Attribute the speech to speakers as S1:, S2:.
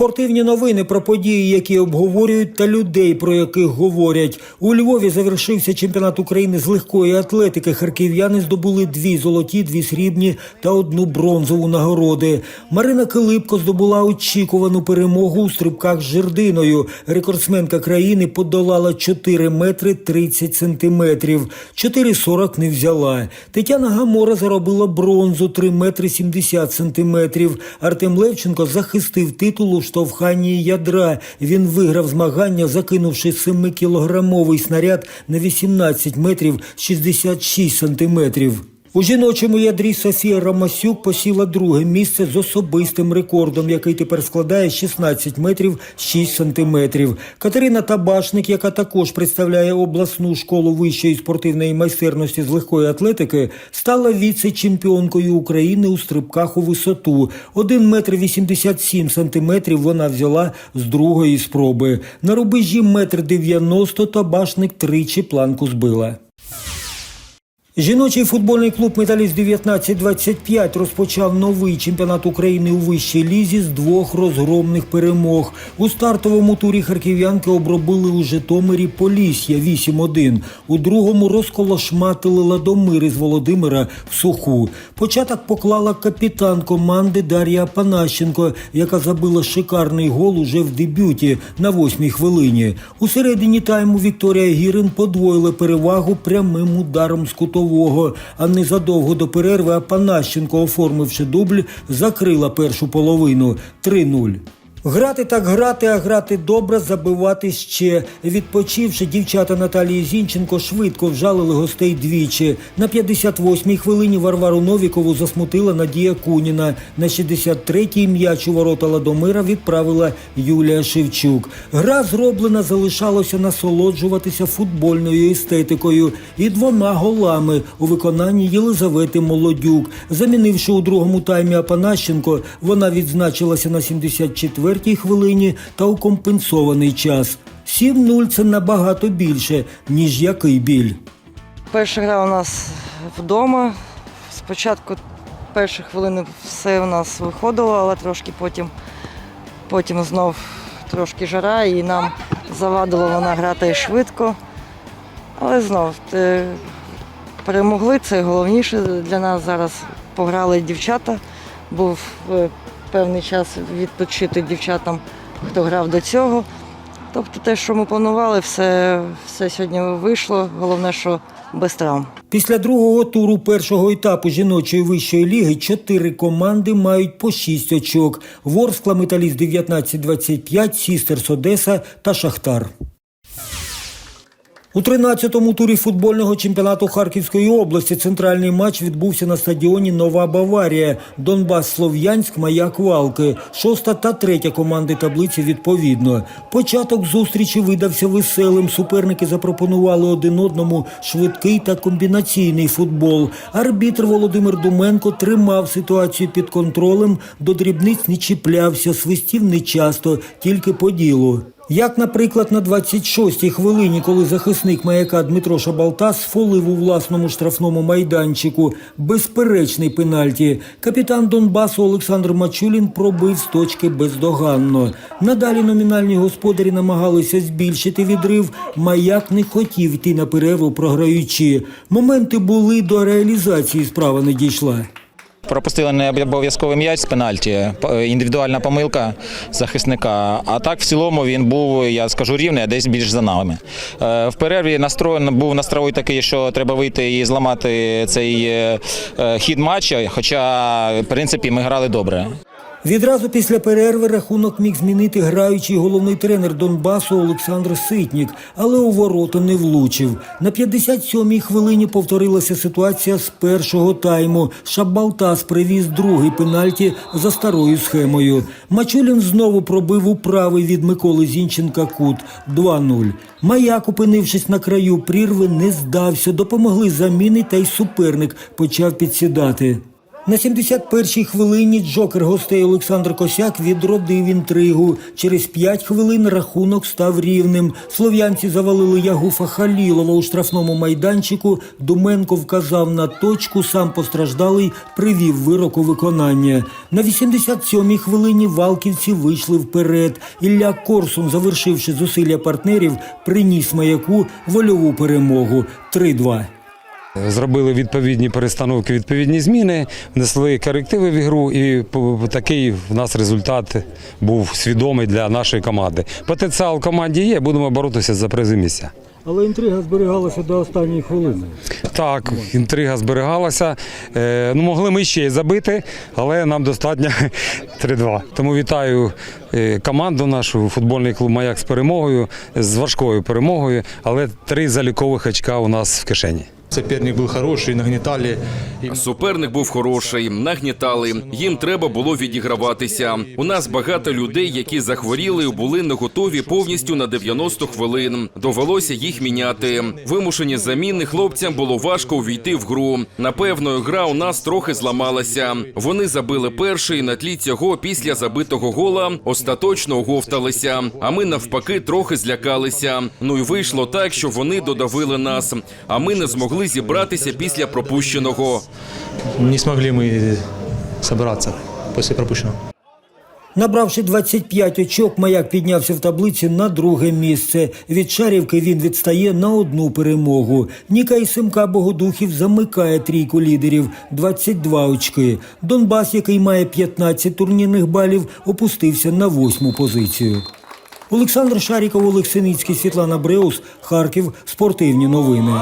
S1: Спортивні новини про події, які обговорюють, та людей, про яких говорять. У Львові завершився чемпіонат України з легкої атлетики. Харків'яни здобули дві золоті, дві срібні та одну бронзову нагороди. Марина Килипко здобула очікувану перемогу у стрибках з жердиною. Рекордсменка країни подолала 4 метри 30 сантиметрів. 4,40 не взяла. Тетяна Гамора заробила бронзу 3 метри 70 сантиметрів. Артем Левченко захистив титул у штовханні ядра. Він виграв змагання, закинувши 7-кілограмовий снаряд на 18 метрів 66 сантиметрів. У жіночому ядрі Софія Ромасюк посіла друге місце з особистим рекордом, який тепер складає 16 метрів 6 сантиметрів. Катерина Табашник, яка також представляє обласну школу вищої спортивної майстерності з легкої атлетики, стала віце-чемпіонкою України у стрибках у висоту. 1 метр 87 сантиметрів вона взяла з другої спроби. На рубежі метр 90 Табашник тричі планку збила. Жіночий футбольний клуб Металіст 1925 розпочав новий чемпіонат України у вищій лізі з двох розгромних перемог. У стартовому турі харків'янки обробили у Житомирі Полісся 8-1. У другому розколошматили Ладомири з Володимира в суху. Початок поклала капітан команди Дар'я Панащенко, яка забила шикарний гол уже в дебюті на восьмій хвилині. У середині тайму Вікторія Гірин подвоїла перевагу прямим ударом з кутового, а незадовго до перерви Апанащенко, оформивши дубль, закрила першу половину 3-0. Грати так грати, а грати добре, забивати ще. Відпочивши, дівчата Наталії Зінченко швидко вжалили гостей двічі. На 58-й хвилині Варвару Новікову засмутила Надія Куніна. На 63-й м'яч у ворота Ладомира відправила Юлія Шевчук. Гра зроблена, залишалося насолоджуватися футбольною естетикою і двома голами у виконанні Єлизавети Молодюк. Замінивши у другому таймі Апанащенко, вона відзначилася на 74-й хвилині та у компенсований час. 7-0 – це набагато більше, ніж який біль.
S2: Перша гра у нас вдома. Спочатку перші хвилини все у нас виходило, але трошки потім, потім знов трошки жара і нам завадило вона грати швидко. Але знов е, перемогли, це головніше для нас зараз. Пограли дівчата. Був е, певний час відпочити дівчатам, хто грав до цього. Тобто те, що ми планували, все, все сьогодні вийшло. Головне, що без травм.
S1: Після другого туру першого етапу жіночої вищої ліги чотири команди мають по шість очок. Ворскла, Металіст 19-25, Сістерс Одеса та Шахтар. У 13-му турі футбольного чемпіонату Харківської області центральний матч відбувся на стадіоні Нова Баварія, Донбас Слов'янськ, Маяк Валки, шоста та третя команди таблиці відповідно. Початок зустрічі видався веселим. Суперники запропонували один одному швидкий та комбінаційний футбол. Арбітр Володимир Думенко тримав ситуацію під контролем, до дрібниць не чіплявся, свистів нечасто, тільки по ділу. Як, наприклад, на 26-й хвилині, коли захисник маяка Дмитро Шабалта сфолив у власному штрафному майданчику безперечний пенальті, капітан Донбасу Олександр Мачулін пробив з точки бездоганно. Надалі номінальні господарі намагалися збільшити відрив. Маяк не хотів йти на перерву, програючи. Моменти були до реалізації. Справа не дійшла.
S3: Пропустили не обов'язковий м'яч з пенальті, індивідуальна помилка захисника. А так в цілому він був, я скажу, рівний, а десь більш за нами. Е, В перерві настроєн був настрой такий, що треба вийти і зламати цей е, е, хід матча. Хоча, в принципі, ми грали добре.
S1: Відразу після перерви рахунок міг змінити граючий головний тренер Донбасу Олександр Ситнік, але у ворота не влучив. На 57-й хвилині повторилася ситуація з першого тайму. Шабалтас привіз другий пенальті за старою схемою. Мачулін знову пробив у правий від Миколи Зінченка кут 2-0. Маяк, опинившись на краю прірви, не здався. Допомогли заміни, та й суперник почав підсідати. На 71-й хвилині джокер гостей Олександр Косяк відродив інтригу. Через 5 хвилин рахунок став рівним. Слов'янці завалили Ягуфа Халілова у штрафному майданчику. Думенко вказав на точку, сам постраждалий привів вирок у виконання. На 87-й хвилині валківці вийшли вперед. Ілля Корсун, завершивши зусилля партнерів, приніс маяку вольову перемогу 3-2.
S4: Зробили відповідні перестановки, відповідні зміни, внесли корективи в ігру, і такий в нас результат був свідомий для нашої команди. Потенціал в команді є, будемо боротися за призи місця.
S1: Але інтрига зберігалася до останньої хвилини.
S4: Так, інтрига зберігалася. Е, ну, могли ми ще й забити, але нам достатньо 3-2. Тому вітаю е, команду нашу, футбольний клуб Маяк з перемогою, з важкою перемогою, але три залікових очка у нас в кишені.
S5: Соперник был хороший, нагнетали. И
S6: Суперник був хороший, нагнітали. Їм треба було відіграватися. У нас багато людей, які захворіли, були не готові повністю на 90 хвилин. Довелося їх міняти. Вимушені заміни хлопцям було важко увійти в гру. Напевно, гра у нас трохи зламалася. Вони забили перший на тлі цього після забитого гола остаточно оговталися. А ми навпаки трохи злякалися. Ну і вийшло так, що вони додавили нас. А ми не змогли зібратися після пропущеного.
S5: не смогли мы собраться после пропущенного.
S1: Набравши 25 очок, маяк піднявся в таблиці на друге місце. Від Шарівки він відстає на одну перемогу. Ніка і Симка Богодухів замикає трійку лідерів 22 очки. Донбас, який має 15 турнірних балів, опустився на восьму позицію. Олександр Шаріков, Олег Синицький, Світлана Бреус, Харків. Спортивні новини.